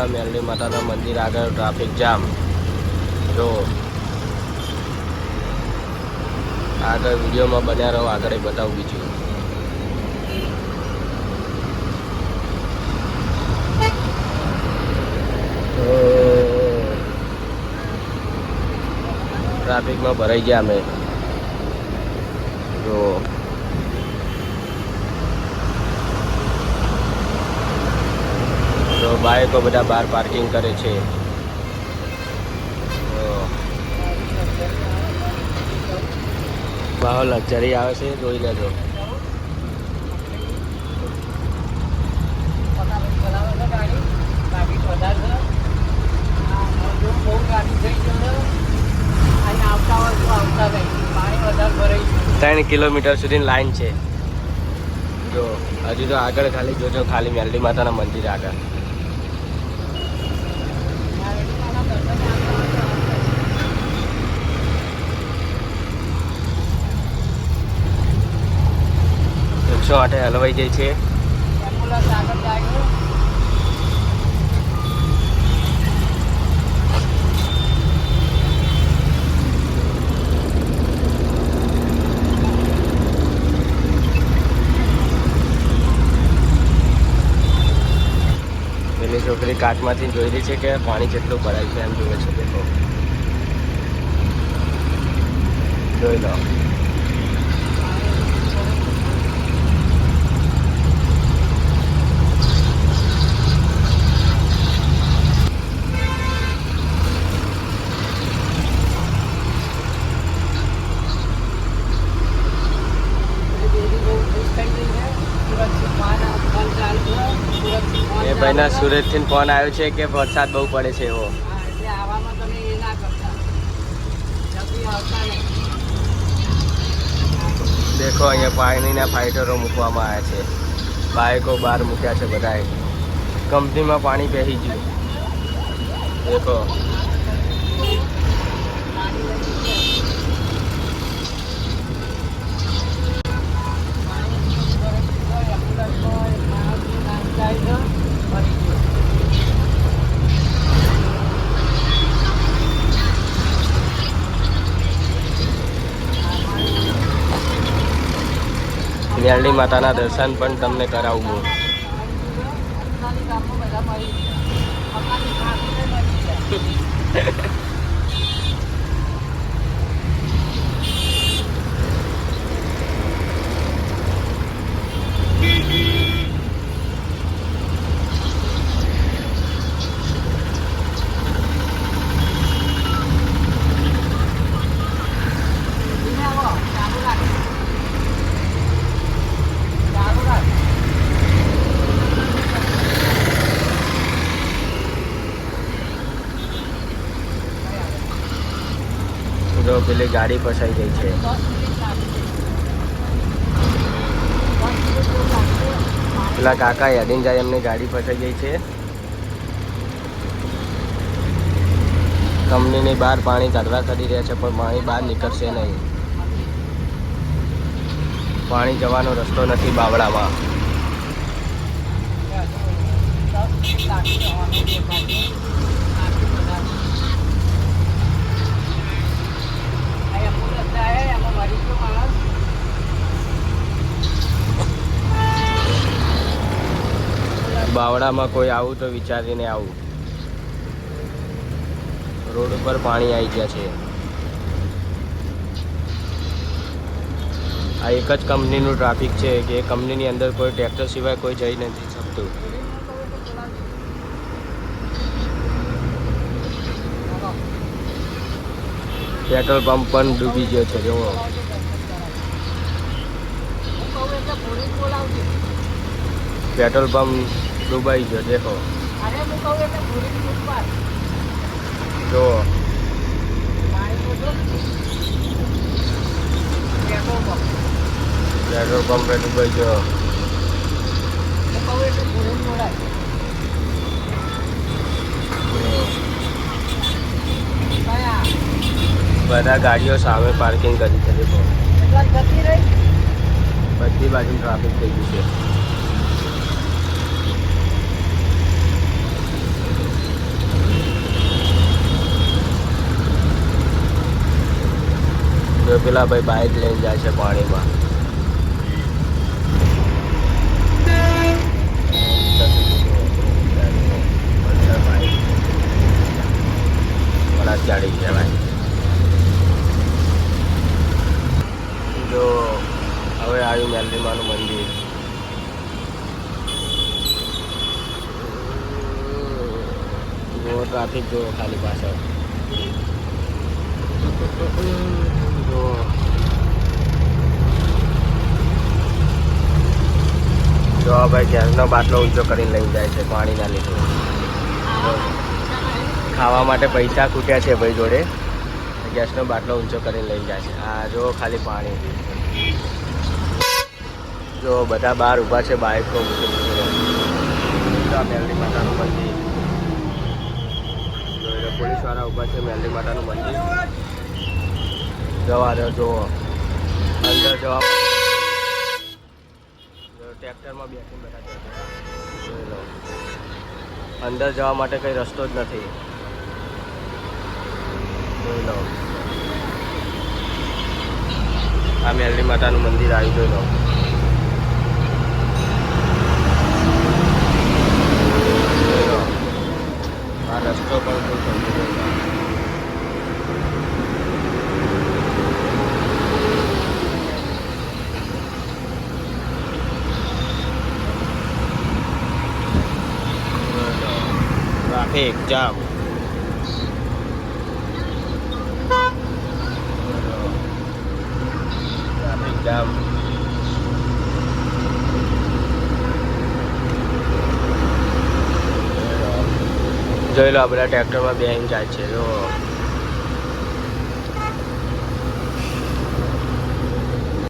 માતા મેલડી માતાના મંદિર આગળ ટ્રાફિક જામ જો આગળ વિડીયોમાં બન્યા રહો, આગળ બતાવું બીજું. ટ્રાફિકમાં ભરાઈ ગયા અમે. જો તો બાઈકો બધા બહાર પાર્કિંગ કરે છે. બહુ લક્ઝરી આવે છે, જોઈ લેજો. ત્રણ કિલોમીટર સુધી લાઈન છે. જો, હજુ તો આગળ ખાલી જોજો ખાલી મેલડી માતાના મંદિર આગળ. એકસો આઠે હલવાઈ જાય છે. પેલી છોકરી કાચમાંથી જોઈ રહી છે કે પાણી કેટલું ભરાય છે એમ જોવે છે જોઈ લો એ ભાઈના સુરતથી ફોન આવ્યો છે કે વરસાદ બહુ પડે છે એવો. દેખો, અહીંયા પાણીના ફાઇટરો મૂકવામાં આવ્યા છે. બાઇકો બહાર મૂક્યા છે બધાએ. કંપનીમાં પાણી પહેરી ગયું. દેખો. મેરડી માતાના દર્શન પણ તમને કરાવું હું. જો પેલી ગાડી ફસાઈ ગઈ છે. પેલા કાકા યાદીને જાય એમની ગાડી ફસાઈ ગઈ છે. કંપનીની બહાર પાણી કાઢવા કરી રહ્યા છે, પણ પાણી બહાર નીકળશે નહીં. પાણી જવાનો રસ્તો નથી બાવળામાં. બાવળામાં કોઈ આવું તો વિચારીને આવું. રોડ ઉપર પાણી આવી ગયા છે. આ એક જ કંપનીનું ટ્રાફિક છે કે એ કંપનીની અંદર કોઈ ટ્રેક્ટર સિવાય કોઈ જઈ નથી શકતું. પેટ્રોલ પંપ પણ ડૂબી ગયો છે જોવો પેટ્રોલ પંપ ડૂબાઈ ગયો દેખો. જો. પેટ્રોલ પંપે. ડૂબાઈ ગયો બધા ગાડીઓ સામે પાર્કિંગ કરી છે દેખો. બધી બાજુ ટ્રાફિક થઈ ગયું છે. પેલા ભાઈ બાઇક લઈને જાય છે પાણીમાં. વડાચાડી કહેવાય જો, હવે આવ્યું મેલરીમાનું મંદિર. જો ટ્રાફિક જો ખાલી પાછળ જો જો આ ભાઈ ગેસનો બાટલો ઊંચો કરીને લઈ જાય છે પાણીના લીધે. ખાવા માટે પૈસા ખૂટ્યા છે ભાઈ જોડે. ગેસનો બાટલો ઊંચો કરીને લઈ જાય છે. આ જો ખાલી પાણી. જો બધા બહાર ઊભા છે બાઇકો મેલડી માતાનું મંદિર. જોઈ લો પોલીસવાળા ઊભા છે, મેલડી માતાનું મંદિર. જવા દો જો અંદર જવા જો ટ્રેક્ટરમાં બેસીને બેઠા છે જોઈ લો અંદર જવા માટે કંઈ રસ્તો જ નથી. આ મેલડી માતાનું મંદિર આવી જોઈ લો જોઈ લો આ રસ્તો પણ કોઈ સમજી નથી. ટ્રાફિક જામ ટ્રાફિક જામ જોઈ લો આ ટ્રેક્ટરમાં ટ્રેક્ટરમાં ઇંચ જાય છે જો